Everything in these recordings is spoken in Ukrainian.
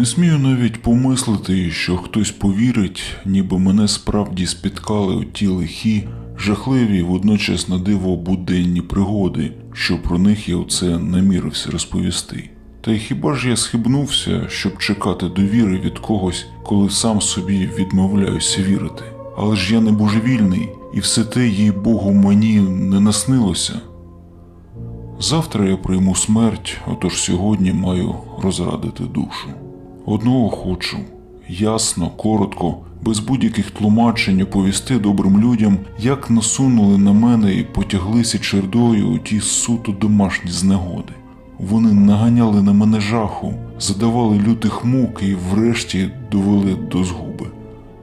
Не смію навіть помислити, що хтось повірить, ніби мене справді спіткали оті лихі, жахливі, водночас на диво буденні пригоди, що про них я оце намірився розповісти. Та й хіба ж я схибнувся, щоб чекати довіри від когось, коли сам собі відмовляюся вірити? Але ж я не божевільний, і все те, їй Богу, мені не наснилося. Завтра я прийму смерть, отож сьогодні маю розрадити душу. Одного хочу ясно, коротко, без будь-яких тлумачень оповісти добрим людям, як насунули на мене і потяглися чердою у ті суто домашні знегоди. Вони наганяли на мене жаху, задавали лютих мук і врешті довели до згуби.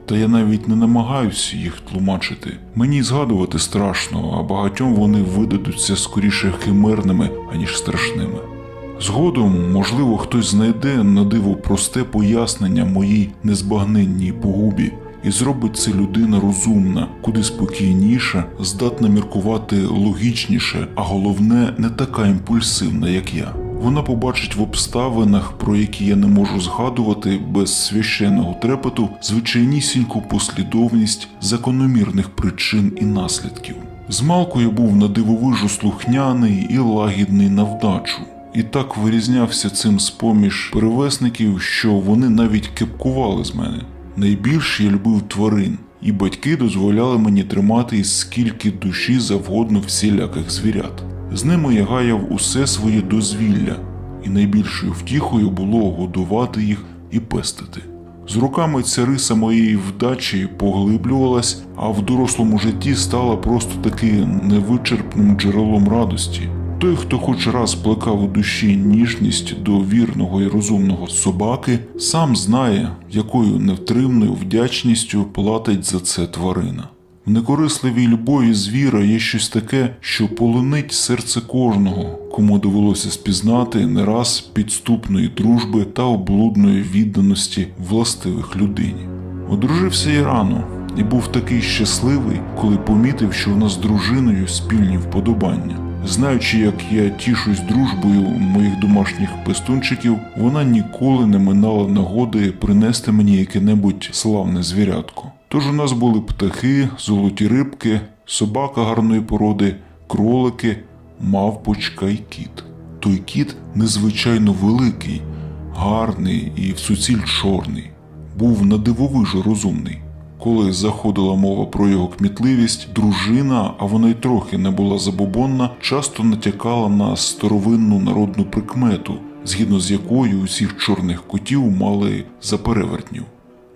Та я навіть не намагаюся їх тлумачити. Мені згадувати страшно, а багатьом вони видадуться скоріше химерними, аніж страшними. Згодом, можливо, хтось знайде на диво просте пояснення моїй незбагненній погубі, і зробить це людина розумна, куди спокійніша, здатна міркувати логічніше, а головне, не така імпульсивна, як я. Вона побачить в обставинах, про які я не можу згадувати без священного трепету, звичайнісіньку послідовність закономірних причин і наслідків. Змалку я був на дивовижу слухняний і лагідний на вдачу. І так вирізнявся цим з-поміж перевесників, що вони навіть кепкували з мене. Найбільше я любив тварин, і батьки дозволяли мені тримати скільки душі завгодно всіляких звірят. З ними я гаяв усе своє дозвілля, і найбільшою втіхою було годувати їх і пестити. З роками ця риса моєї вдачі поглиблювалась, а в дорослому житті стала просто таки невичерпним джерелом радості. Той, хто хоч раз плекав у душі ніжність до вірного і розумного собаки, сам знає, якою невтримною вдячністю платить за це тварина. В некорисливій любові звіра є щось таке, що полонить серце кожного, кому довелося спізнати не раз підступної дружби та облудної відданості властивих людині. Одружився я рано і був такий щасливий, коли помітив, що в нас з дружиною спільні вподобання. Знаючи, як я тішусь дружбою моїх домашніх пестунчиків, вона ніколи не минала нагоди принести мені яке-небудь славне звірятко. Тож у нас були птахи, золоті рибки, собака гарної породи, кролики, мавпочка й кіт. Той кіт незвичайно великий, гарний і в суціль чорний, був надивовижу розумний. Коли заходила мова про його кмітливість, дружина, а вона й трохи не була забобонна, часто натякала на старовинну народну прикмету, згідно з якою усіх чорних котів мали за перевертнів.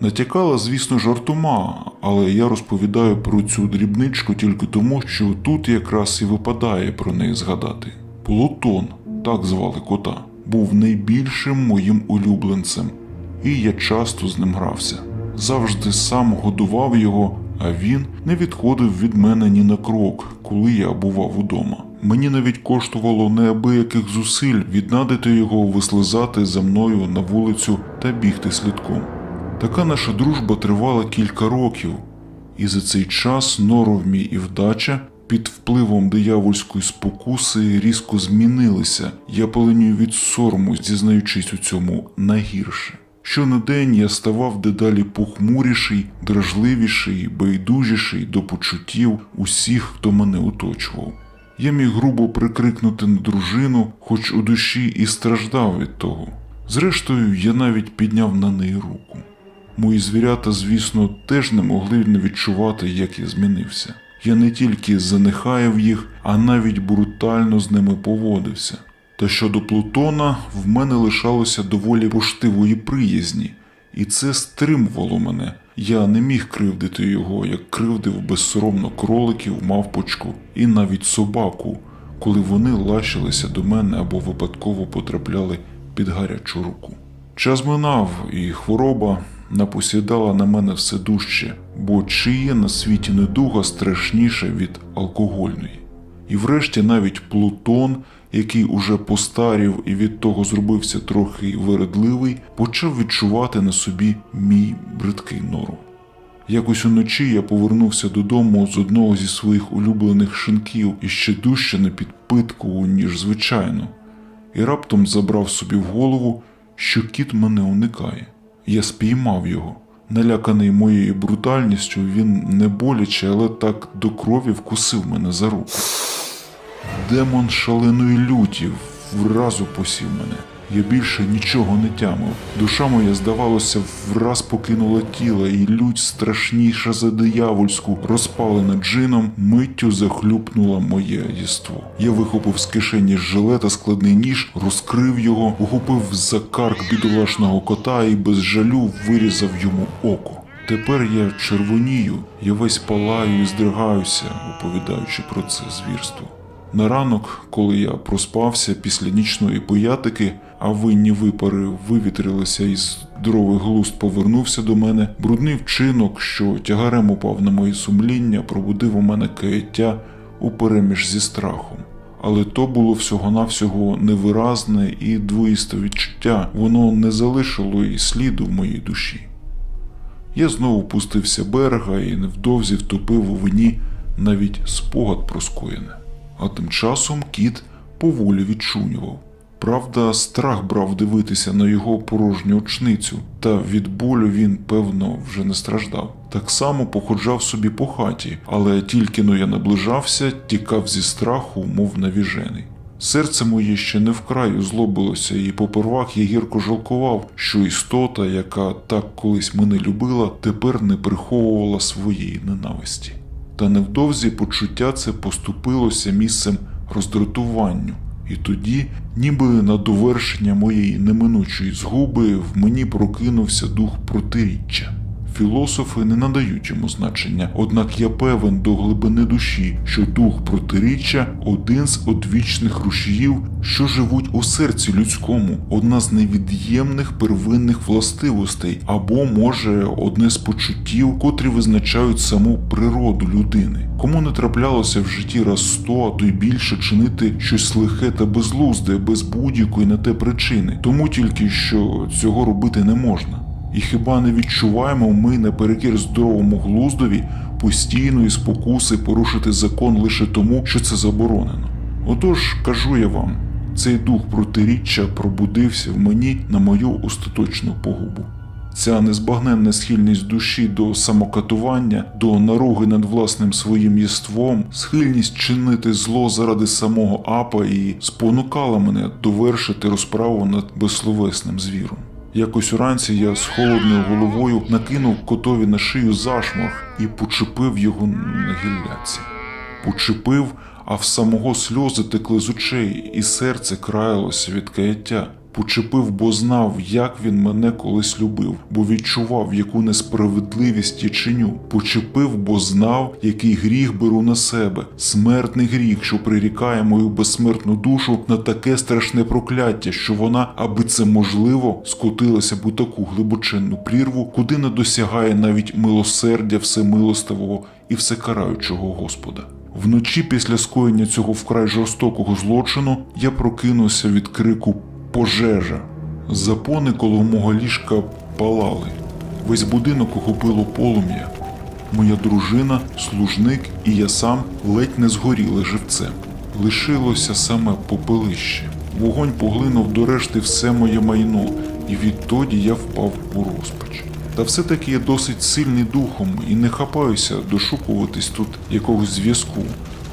Натякала, звісно, жартома, але я розповідаю про цю дрібничку тільки тому, що тут якраз і випадає про неї згадати. Плутон, так звали кота, був найбільшим моїм улюбленцем, і я часто з ним грався. Завжди сам годував його, а він не відходив від мене ні на крок, коли я бував удома. Мені навіть коштувало неабияких зусиль віднадити його, вислизати за мною на вулицю та бігти слідком. Така наша дружба тривала кілька років, і за цей час норов мій і вдача під впливом диявольської спокуси різко змінилися. Я паленію від сорому, зізнаючись у цьому найгірше. Щонедень я ставав дедалі похмуріший, дражливіший, байдужіший до почуттів усіх, хто мене оточував. Я міг грубо прикрикнути на дружину, хоч у душі і страждав від того. Зрештою, я навіть підняв на неї руку. Мої звірята, звісно, теж не могли не відчувати, як я змінився. Я не тільки занехаяв їх, а навіть брутально з ними поводився. Та щодо Плутона, в мене лишалося доволі поштивої приязні, і це стримувало мене. Я не міг кривдити його, як кривдив безсоромно кроликів, мавпочку і навіть собаку, коли вони лащилися до мене або випадково потрапляли під гарячу руку. Час минав, і хвороба напосідала на мене все дужче, бо чи є на світі недуга страшніша від алкогольної. І врешті навіть Плутон, який уже постарів і від того зробився трохи вередливий, почав відчувати на собі мій бридкий нору. Якось уночі я повернувся додому з одного зі своїх улюблених шинків і ще дужче на підпитку, ніж звичайно, і раптом забрав собі в голову, що кіт мене уникає. Я спіймав його. Наляканий моєю брутальністю, він не боляче, але так до крові вкусив мене за руку. Демон шаленої люті вразу посів мене. Я більше нічого не тямив. Душа моя, здавалося, враз покинула тіло, і лють страшніша за диявольську, розпалена джином, миттю захлюпнула моє єство. Я вихопив з кишені жилета складний ніж, розкрив його, ухопив за карк бідолашного кота і без жалю вирізав йому око. Тепер я червонію, я весь палаю і здригаюся, оповідаючи про це звірство. На ранок, коли я проспався після нічної поятики, а винні випари вивітрилися і здоровий глузд повернувся до мене, брудний вчинок, що тягарем упав на моє сумління, пробудив у мене каяття упереміж зі страхом. Але то було всього-навсього невиразне і двоїсте відчуття, воно не залишило і сліду в моїй душі. Я знову пустився берега і невдовзі втопив у вині навіть спогад про скоєне. А тим часом кіт поволі відчунював. Правда, страх брав дивитися на його порожню очницю, та від болю він, певно, вже не страждав. Так само походжав собі по хаті, але тільки но я наближався, тікав зі страху, мов навіжений. Серце моє ще не вкрай злобилося, і попервах я гірко жалкував, що істота, яка так колись мене любила, тепер не приховувала своєї ненависті. Та невдовзі почуття це поступилося місцем роздратуванню, і тоді, ніби на довершення моєї неминучої згуби, в мені прокинувся дух протиріччя. Філософи не надають йому значення, однак я певен до глибини душі, що дух протиріччя один з одвічних рушіїв, що живуть у серці людському, одна з невід'ємних первинних властивостей, або, може, одне з почуттів, котрі визначають саму природу людини. Кому не траплялося в житті раз сто, а то й більше чинити щось лихе та безглузде, без будь-якої на те причини, тому тільки що цього робити не можна. І хіба не відчуваємо ми наперекір здоровому глуздові постійної спокуси порушити закон лише тому, що це заборонено? Отож, кажу я вам, цей дух протиріччя пробудився в мені на мою остаточну погубу. Ця незбагненна схильність душі до самокатування, до наруги над власним своїм єством, схильність чинити зло заради самого апа і спонукала мене довершити розправу над безсловесним звіром. Якось уранці я з холодною головою накинув котові на шию зашморг і почепив його на гілляці. Почепив, а в самого сльози текли з очей, і серце краялося від каяття. Почепив, бо знав, як він мене колись любив, бо відчував, яку несправедливість я чиню. Почепив, бо знав, який гріх беру на себе, смертний гріх, що прирікає мою безсмертну душу на таке страшне прокляття, що вона, аби це можливо, скотилася б у таку глибоченну прірву, куди не досягає навіть милосердя всемилостивого і всекараючого Господа. Вночі після скоєння цього вкрай жорстокого злочину я прокинувся від крику пожежа. Запони коло мого ліжка палали. Весь будинок охопило полум'я. Моя дружина, служник і я сам ледь не згоріли живцем. Лишилося саме попелище. Вогонь поглинув до решти все моє майно, і відтоді я впав у розпач. Та все-таки я досить сильний духом і не хапаюся дошукуватись тут якогось зв'язку,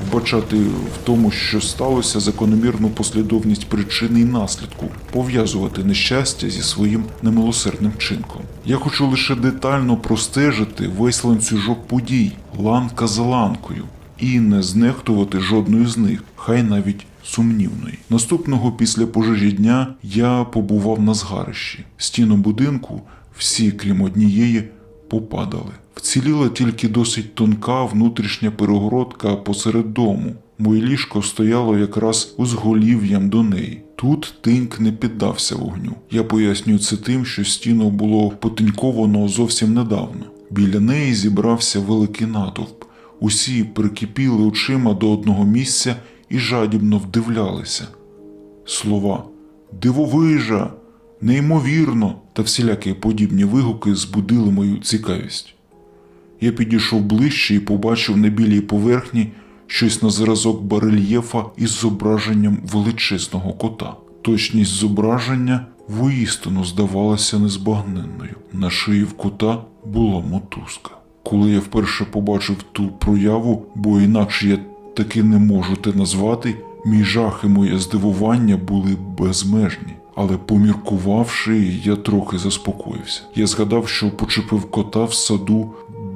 вбачати в тому, що сталося закономірну послідовність причини і наслідку, пов'язувати нещастя зі своїм немилосердним чинком. Я хочу лише детально простежити весь ланцюжок подій, ланка за ланкою, і не знехтувати жодної з них, хай навіть сумнівної. Наступного після пожежі дня я побував на згарищі. Стіну будинку, всі крім однієї, попадали. Вціліла тільки досить тонка внутрішня перегородка посеред дому. Моє ліжко стояло якраз узголів'ям до неї. Тут тиньк не піддався вогню. Я пояснюю це тим, що стіну було потиньковано зовсім недавно. Біля неї зібрався великий натовп. Усі прикипіли очима до одного місця і жадібно вдивлялися. Слова дивовижа, неймовірно та всілякі подібні вигуки збудили мою цікавість. Я підійшов ближче і побачив на білій поверхні щось на зразок барельєфа із зображенням величезного кота. Точність зображення воістину здавалася незбагненною. На шиї в кота була мотузка. Коли я вперше побачив ту прояву, бо інакше я таки не можу те назвати, мій жах і моє здивування були безмежні. Але поміркувавши, я трохи заспокоївся. Я згадав, що почепив кота в саду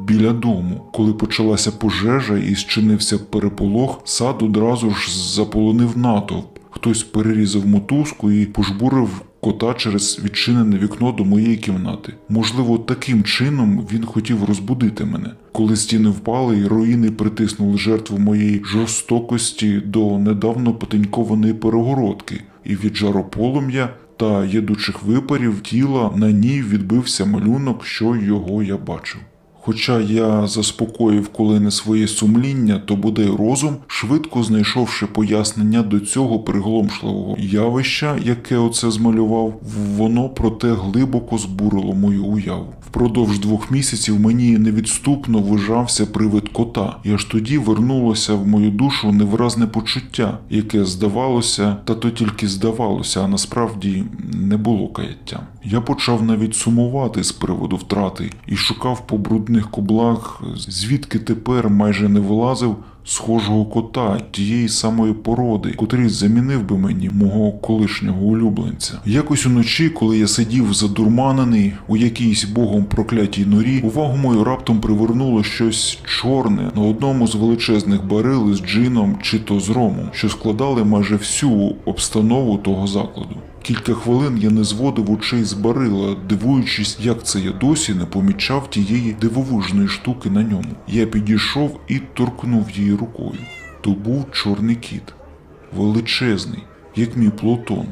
біля дому. Коли почалася пожежа і зчинився переполох, сад одразу ж заполонив натовп. Хтось перерізав мотузку і пожбурив кота через відчинене вікно до моєї кімнати. Можливо, таким чином він хотів розбудити мене. Коли стіни впали і руїни притиснули жертву моєї жорстокості до недавно потенькованої перегородки, і від жарополум'я та єдучих випарів тіла на ній відбився малюнок, що його я бачив. Хоча я заспокоїв коли не своє сумління, то бодай розум, швидко знайшовши пояснення до цього приголомшливого явища, яке оце змалював, воно проте глибоко збурило мою уяву. Впродовж двох місяців мені невідступно вижався привид кота, і аж тоді вернулося в мою душу невиразне почуття, яке здавалося, та то тільки здавалося, а насправді не було каяттям. Я почав навіть сумувати з приводу втрати і шукав по брудних кублах, звідки тепер майже не вилазив схожого кота тієї самої породи, котрий замінив би мені мого колишнього улюбленця. Якось уночі, коли я сидів задурманений у якійсь богом проклятій норі, увагу мою раптом привернуло щось чорне на одному з величезних барил із джином чи то з ромом, що складали майже всю обстанову того закладу. Кілька хвилин я не зводив очей з барила, дивуючись, як це я досі не помічав тієї дивовижної штуки на ньому. Я підійшов і торкнув її рукою. То був чорний кіт, величезний, як мій плутон,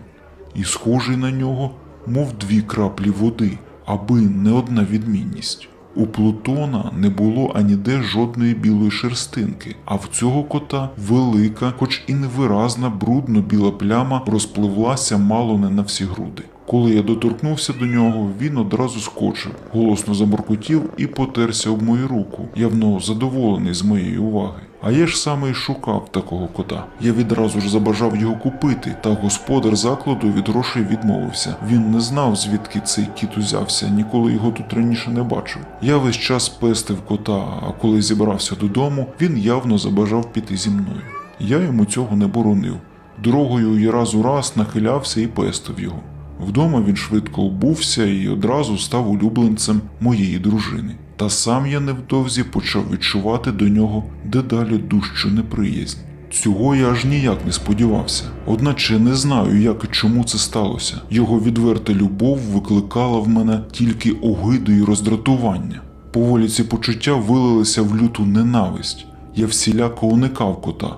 і схожий на нього, мов дві краплі води, аби не одна відмінність. У Плутона не було аніде жодної білої шерстинки, а в цього кота велика, хоч і невиразна, брудно біла пляма розпливлася мало не на всі груди. Коли я доторкнувся до нього, він одразу скочив, голосно заморкотів і потерся об мою руку, явно задоволений з моєї уваги. А я ж саме й шукав такого кота. Я відразу ж забажав його купити, та господар закладу від грошей відмовився. Він не знав, звідки цей кіт узявся, ніколи його тут раніше не бачив. Я весь час пестив кота, а коли зібрався додому, він явно забажав піти зі мною. Я йому цього не боронив. Дорогою я раз у раз нахилявся і пестив його. Вдома він швидко обувся і одразу став улюбленцем моєї дружини. Та сам я невдовзі почав відчувати до нього дедалі дужчу неприязнь. Цього я аж ніяк не сподівався. Одначе не знаю, як і чому це сталося. Його відверта любов викликала в мене тільки огиду і роздратування. Поволі ці почуття вилилися в люту ненависть. Я всіляко уникав кота.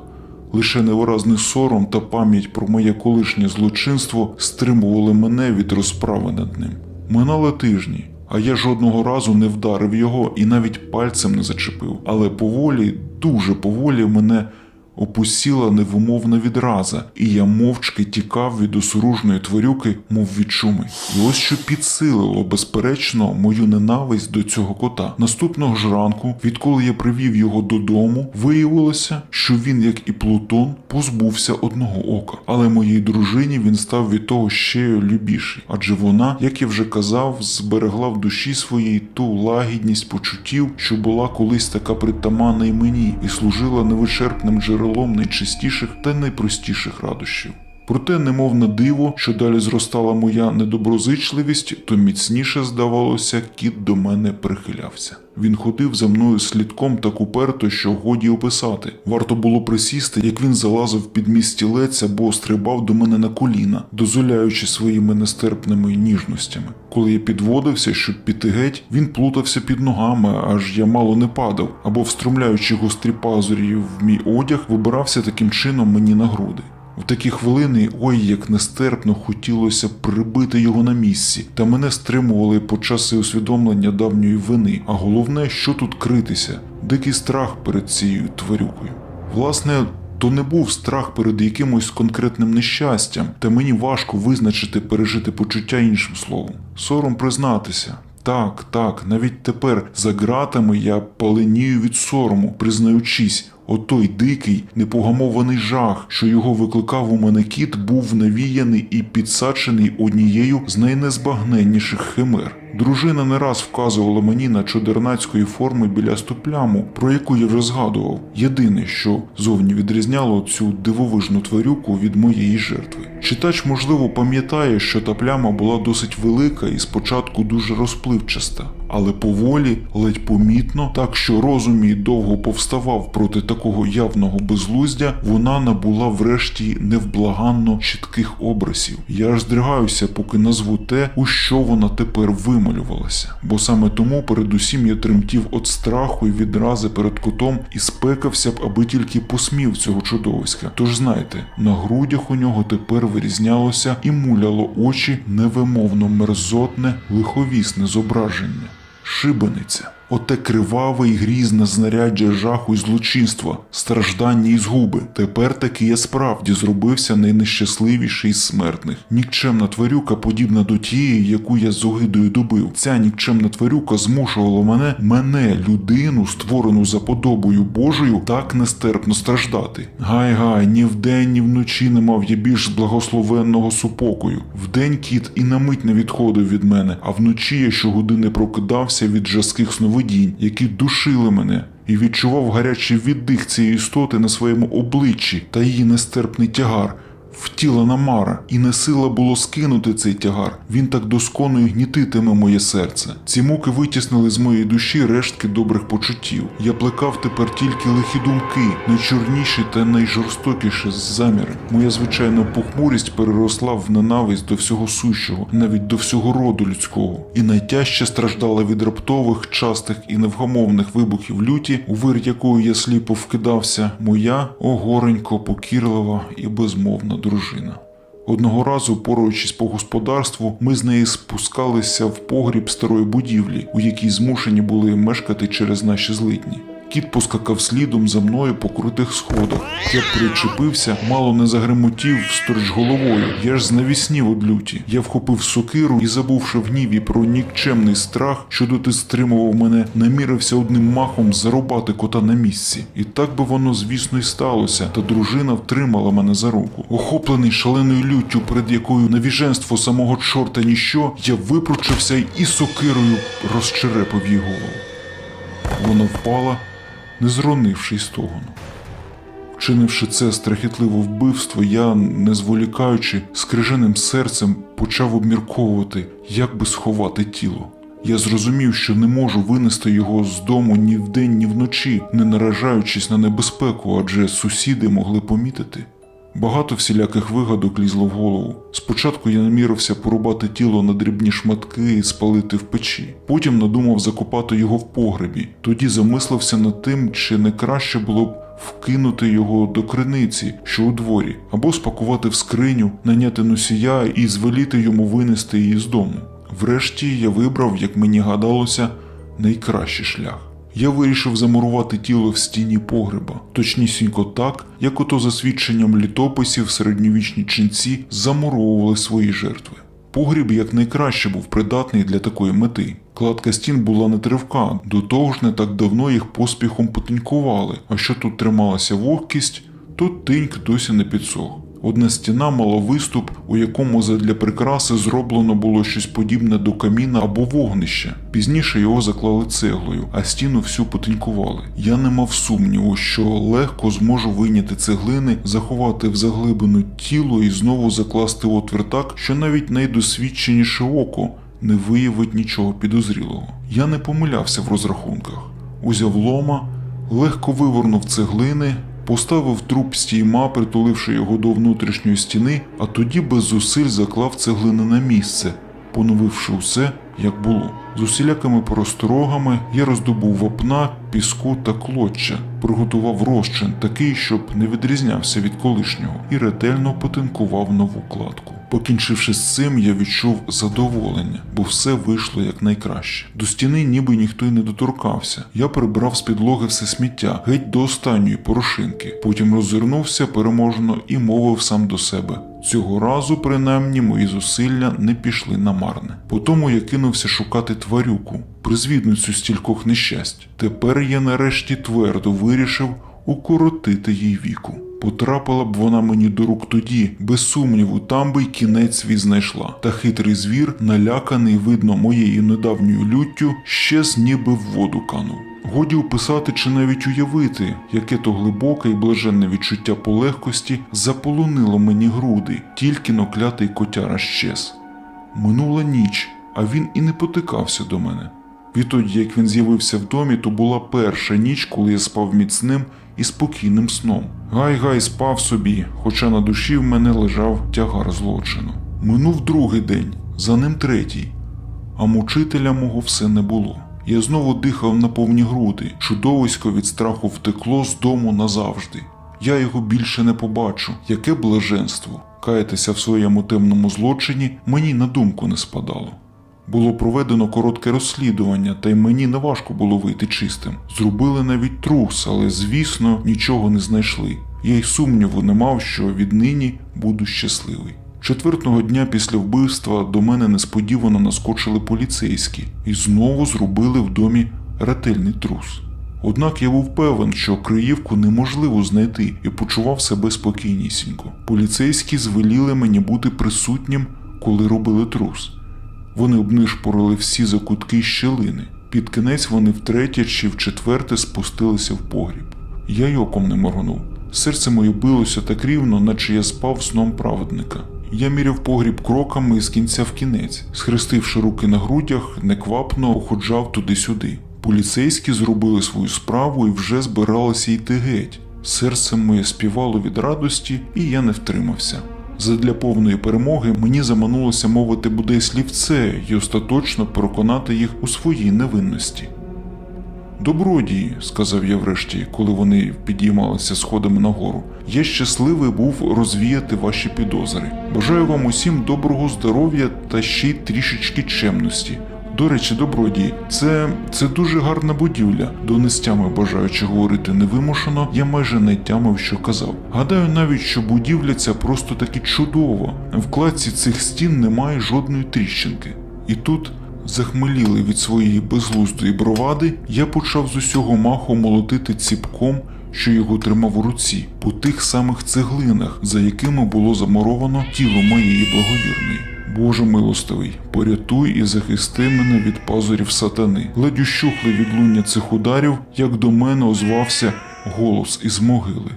Лише невиразний сором та пам'ять про моє колишнє злочинство стримували мене від розправи над ним. Минали тижні, а я жодного разу не вдарив його і навіть пальцем не зачепив. Але поволі, дуже поволі мене опустіла невимовна відраза, і я мовчки тікав від осоружної тварюки, мов від шуми. І ось що підсилило, безперечно, мою ненависть до цього кота. Наступного ж ранку, відколи я привів його додому, виявилося, що він, як і Плутон, позбувся одного ока. Але моїй дружині він став від того ще любіший, адже вона, як я вже казав, зберегла в душі своїй ту лагідність почуттів, що була колись така притаманна й мені, і служила невичерпним джерелом найчистіших та найпростіших радощів. Проте, немов на диво, що далі зростала моя недоброзичливість, то міцніше, здавалося, кіт до мене прихилявся. Він ходив за мною слідком так уперто, що годі описати. Варто було присісти, як він залазив під мій стілець або стрибав до мене на коліна, дозволяючи своїми нестерпними ніжностями. Коли я підводився, щоб піти геть, він плутався під ногами, аж я мало не падав, або, встромляючи гострі пазурі в мій одяг, вибирався таким чином мені на груди. В такі хвилини ой як нестерпно хотілося прибити його на місці, та мене стримували почаси усвідомлення давньої вини. А головне, що тут критися, дикий страх перед цією тварюкою. Власне, то не був страх перед якимось конкретним нещастям, та мені важко визначити пережити почуття іншим словом. Сором признатися. Так, так, навіть тепер за ґратами я паленію від сорому, признаючись, Отой дикий, непогамований жах, що його викликав у мене кіт, був навіяний і підсачений однією з найнезбагненніших химер. Дружина не раз вказувала мені на чудернацької форми білясту пляму, про яку я вже згадував. Єдине, що зовні відрізняло цю дивовижну тварюку від моєї жертви. Читач, можливо, пам'ятає, що та пляма була досить велика і спочатку дуже розпливчаста, але поволі, ледь помітно, так що розум мій довго повставав проти такого явного безглуздя, вона набула врешті невблаганно чітких образів. Я аж здригаюся, поки назву те, у що вона тепер вималювалася. Бо саме тому передусім я тремтів від страху і відрази перед котом і спекався б, аби тільки посмів цього чудовиська. Тож знайте, на грудях у нього тепер вирізнялося і муляло очі невимовно мерзотне, лиховісне зображення. Шибениця. Оте криваве і грізне знаряддя жаху і злочинства, страждання і згуби. Тепер таки я справді зробився найнещасливіший із смертних. Нікчемна тварюка, подібна до тієї, яку я з огидою добив. Ця нікчемна тварюка змушувала мене, мене, людину, створену за подобою Божою, так нестерпно страждати. Гай-гай, ні вдень, ні вночі не мав я більш благословенного супокою. Вдень кіт і на мить не відходив від мене, а вночі я щогодини прокидався від жаских сновидінь, які душили мене, і відчував гарячий віддих цієї істоти на своєму обличчі та її нестерпний тягар. Втілена мара, і не сила було скинути цей тягар. Він так досконо і гнітитиме моє серце. Ці муки витіснили з моєї душі рештки добрих почуттів. Я плекав тепер тільки лихі думки, найчорніші та найжорстокіші заміри. Моя звичайна похмурість переросла в ненависть до всього сущого, навіть до всього роду людського. І найтяжче страждала від раптових, частих і невгамовних вибухів люті, у вир якої я сліпо вкидався, моя огоренько покірлива і безмовна дружина. Одного разу, поруючись по господарству, ми з нею спускалися в погріб старої будівлі, у якій змушені були мешкати через наші злидні. Кіт поскакав слідом за мною по крутих сходах. Я причепився, мало не загремотів сторч головою. Я ж знавіснів од люті. Я вхопив сокиру і, забувши в гніві про нікчемний страх, що доти стримував мене, намірився одним махом зарубати кота на місці. І так би воно, звісно, і сталося, та дружина втримала мене за руку. Охоплений шаленою люттю, перед якою навіженство самого чорта ніщо, я випручився і сокирою розчерепив їй голову. Вона впала, не зронивши й стогону. Вчинивши це страхітливе вбивство, я, не зволікаючи, скриженим серцем почав обмірковувати, як би сховати тіло. Я зрозумів, що не можу винести його з дому ні вдень, ні вночі, не наражаючись на небезпеку, адже сусіди могли помітити. Багато всіляких вигадок лізло в голову. Спочатку я намірився порубати тіло на дрібні шматки і спалити в печі. Потім надумав закопати його в погребі. Тоді замислився над тим, чи не краще було б вкинути його до криниці, що у дворі, або спакувати в скриню, наняти носія і звеліти йому винести її з дому. Врешті я вибрав, як мені гадалося, найкращий шлях. Я вирішив замурувати тіло в стіні погреба, точнісінько так, як ото за свідченням літописів середньовічні ченці замуровували свої жертви. Погріб якнайкраще був придатний для такої мети. Кладка стін була нетривка, до того ж не так давно їх поспіхом потенькували, а що тут трималася вогкість, то тиньк досі не підсох. Одна стіна мала виступ, у якому задля прикраси зроблено було щось подібне до каміна або вогнища. Пізніше його заклали цеглою, а стіну всю потенькували. Я не мав сумніву, що легко зможу вийняти цеглини, заховати в заглибину тіло і знову закласти отвір так, що навіть найдосвідченіше око не виявить нічого підозрілого. Я не помилявся в розрахунках. Узяв лома, легко вивернув цеглини, поставив труп стійма, притуливши його до внутрішньої стіни, а тоді без зусиль заклав цеглини на місце, поновивши усе, як було. З усілякими просторогами я роздобув вапна, піску та клоччя, приготував розчин такий, щоб не відрізнявся від колишнього, і ретельно потинкував нову кладку. Покінчивши з цим, я відчув задоволення, бо все вийшло якнайкраще. До стіни ніби ніхто й не доторкався. Я прибрав з підлоги все сміття, геть до останньої порошинки. Потім роззирнувся переможно і мовив сам до себе. Цього разу, принаймні, мої зусилля не пішли на марне. Потому я кинувся шукати тварюку, призвідницю стількох нещасть. Тепер я нарешті твердо вирішив укоротити їй віку. Потрапила б вона мені до рук тоді, без сумніву, там би й кінець свій знайшла. Та хитрий звір, наляканий, видно, моєю недавньою люттю, щез ніби в воду канув. Годі описати чи навіть уявити, яке то глибоке і блаженне відчуття полегкості заполонило мені груди, тільки но клятий котяра щез. Минула ніч, а він і не потикався до мене. Відтоді, як він з'явився в домі, то була перша ніч, коли я спав міцним і спокійним сном. Гай-гай спав собі, хоча на душі в мене лежав тягар злочину. Минув другий день, за ним третій, а мучителя мого все не було. Я знову дихав на повні груди, чудовисько від страху втекло з дому назавжди. Я його більше не побачу. Яке блаженство! Каятися в своєму темному злочині мені на думку не спадало. Було проведено коротке розслідування, та й мені не важко було вийти чистим. Зробили навіть трус, але, звісно, нічого не знайшли. Я й сумніву не мав, що віднині буду щасливий. Четвертого дня після вбивства до мене несподівано наскочили поліцейські і знову зробили в домі ретельний трус. Однак я був певен, що Криївку неможливо знайти і почував себе спокійнісінько. Поліцейські звеліли мені бути присутнім, коли робили трус. Вони обнишпорили всі закутки й щелини. Під кінець вони втретє чи вчетверте спустилися в погріб. Я й оком не моргнув. Серце моє билося так рівно, наче я спав сном праведника. Я міряв погріб кроками з кінця в кінець, схрестивши руки на грудях, неквапно оходжав туди-сюди. Поліцейські зробили свою справу і вже збиралися йти геть. Серце моє співало від радості, і я не втримався. Задля повної перемоги мені заманулося мовити буде слівце і остаточно переконати їх у своїй невинності. Добродії, сказав я врешті, коли вони підіймалися сходами нагору, я щасливий був розвіяти ваші підозри. Бажаю вам усім доброго здоров'я та ще й трішечки чемності. До речі, добродії, це, це дуже гарна будівля. До нестями бажаючи говорити невимушено, я майже не тямив, що казав. Гадаю навіть, що будівля ця просто таки чудова. В кладці цих стін немає жодної тріщинки. І тут захмеліли від своєї безглуздої бровади, я почав з усього маху молотити ціпком, що його тримав у руці, по тих самих цеглинах, за якими було замуровано тіло моєї благовірної. Боже милостивий, порятуй і захисти мене від пазурів сатани. Ледь ущухли від луння цих ударів, як до мене озвався голос із могили.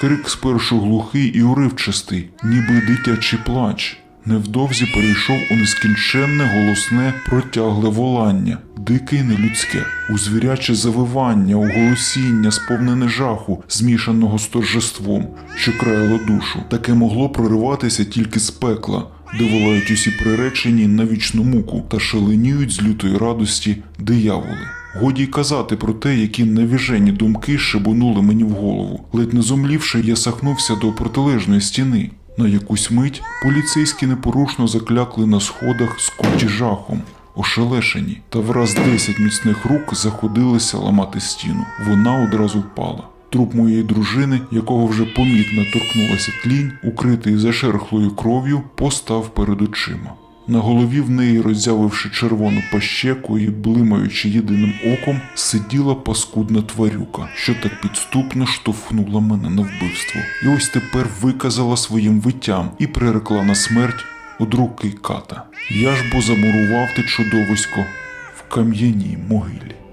Крик спершу глухий і уривчастий, ніби дитячий плач. Невдовзі перейшов у нескінченне голосне протягле волання, дике й нелюдське, у звіряче завивання, у голосіння, сповнене жаху, змішаного з торжеством, що краяло душу. Таке могло прориватися тільки з пекла, де волають усі приречені на вічну муку та шаленіють з лютої радості дияволи. Годі й казати про те, які невіжені думки шибунули мені в голову. Ледь не зумлівши, я сахнувся до протилежної стіни. На якусь мить поліцейські непорушно заклякли на сходах скуті жахом, ошелешені, та враз десять міцних рук заходилися ламати стіну. Вона одразу впала. Труп моєї дружини, якого вже помітно торкнулася тлінь, укритий зашерхлою кров'ю, постав перед очима. На голові в неї, роззявивши червону пащеку і блимаючи єдиним оком, сиділа паскудна тварюка, що так підступно штовхнула мене на вбивство. І ось тепер виказала своїм виттям і прирекла на смерть одруки ката. Я ж бо замурував те чудовисько в кам'яній могилі.